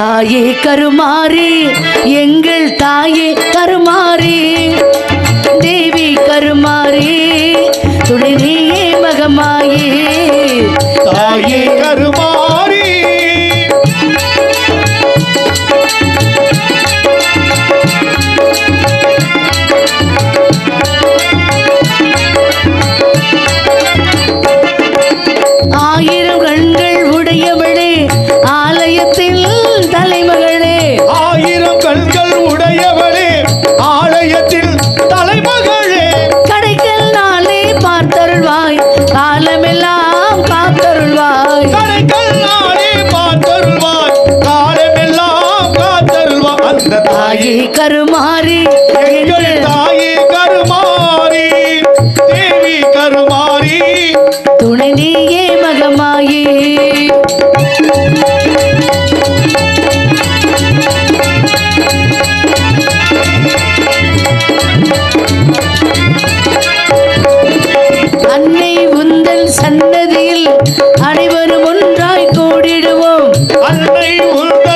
தாயே கருமாறி எங்கள் தாயே கருமாறி. தேவி கருமாறி துணை நீயே மகமாயே. தாயே கருமாரி ஆலயத்தில் தலைமகளே. ஆயிரம் கண்கள் உடையவளே ஆலயத்தில் தலைமகளே. கடைக்கல் நாளே பார்த்தருள்வாய் காலமெல்லாம் காத்தருள்வாய். கடைக்கல் நாளே பார்த்தருள்வாய் காலமெல்லாம் காத்தருள்வாய். அந்த தாயே கருமாறி ভুলতে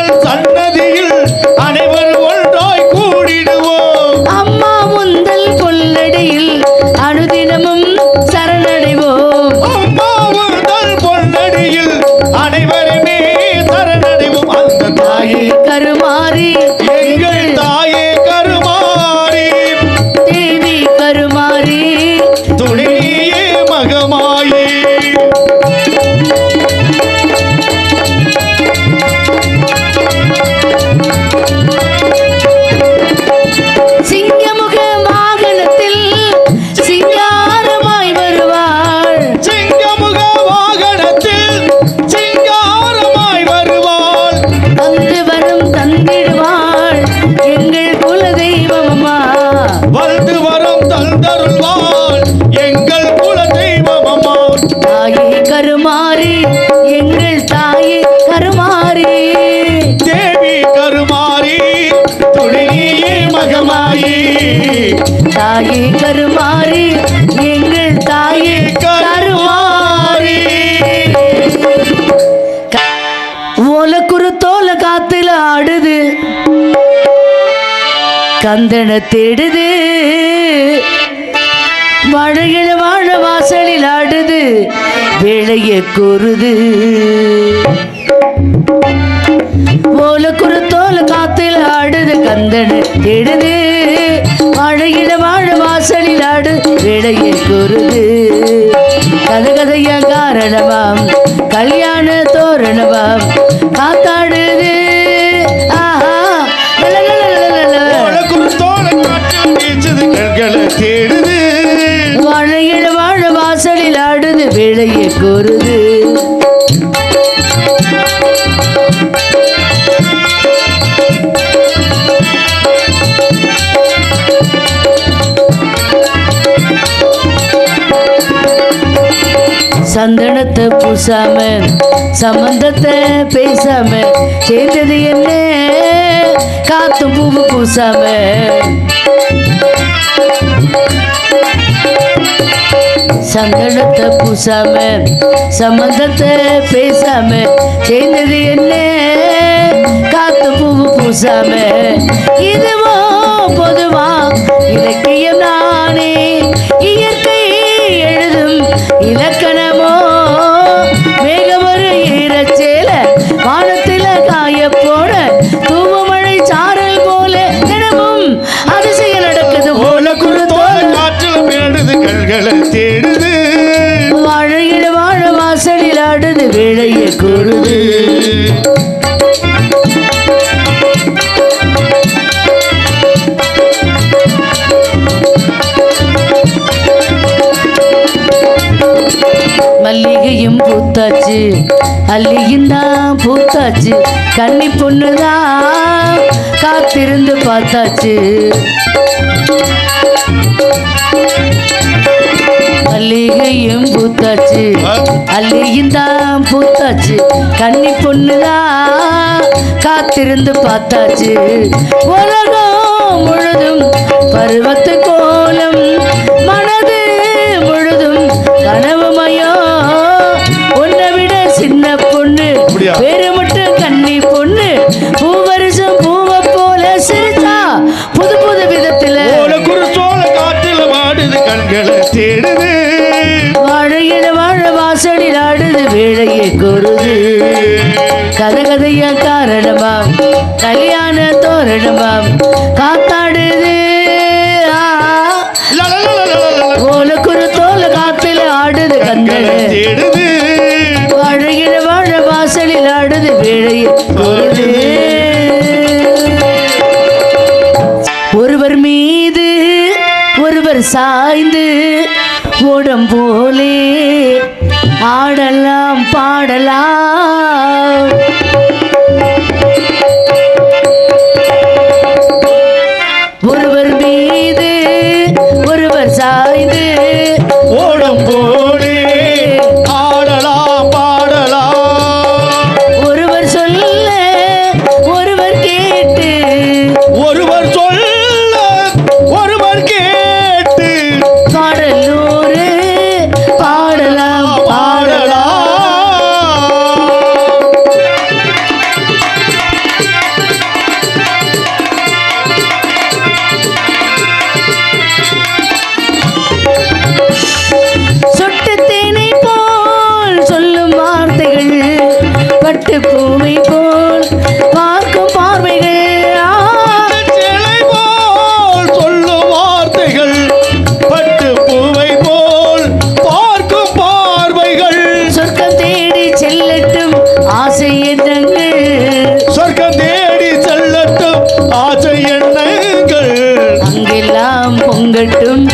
தாயே கருமாறி எங்கள் தாயே கருமாறி ஓலக்குரு தோல காத்துல ஆடுது கந்தன தேடுது. மழையில வாழ வாசலில் ஆடுது வேளைய கூறுது. ஓலக்குரு தோல காத்தில் ஆடுது கந்தன தேடுது. வாழையில வாழ வாசலில் ஆடு வேளைய கூறுது. கதகதைய காரணமாம் கல்யாண தோரணமாம் காத்தா சந்தனத்தை பூசாம சம்பந்தத்தை பேசாம சேர்ந்தது என்ன? காத்து பூவு பூசாம. சந்தனத்தை பூசாம சம்பந்தத்தை பேசாம சேர்ந்தது என்ன? காத்து பூவு பூசாம. பூத்தாச்சு. கன்னி பொண்ணுதான் காத்திருந்து பார்த்தாச்சு. மல்லிகையும் பூத்தாச்சு. அல்லியும் தான் பூத்தாச்சு. கன்னி பொண்ணுதான் காத்திருந்து பார்த்தாச்சு. உலகம் முழுதும் பருவத்து கோலம் மனது முழுதும் பெருமுட்டு கண்ணி பொண்ணு பூவரிசம் பூவ போல சிரிச்சா. புது புது விதத்துல குறிச்சோல காட்டில வாடுது கண்களை தேடுது. வாழையில வாழ வாசலில் ஆடுது வேலையை கூறுது. கதை கதையா காரணமாம் கல்யாண தோரணமாம் காத்தாடுது. ஓலக்குறு தோல காத்துல ஆடுது கண்களை விளையாடுது வேளையில் ஒருவர் மீது ஒருவர் சாய்ந்து ஓடம் போலே ஆடலாம் பாடலாம். பட்டு பூவை போல் பார்க்கும் பார்வைகள் போல் சொல்லும் வார்த்தைகள் பட்டு பூவை போல் பார்க்கும் பார்வைகள். சொர்க்கம் தேடி செல்லட்டும் ஆசை எண்ணங்கள். சொர்க்கம் தேடி செல்லட்டும் ஆசை எண்ணங்கள். அங்கெல்லாம் பொங்கட்டும்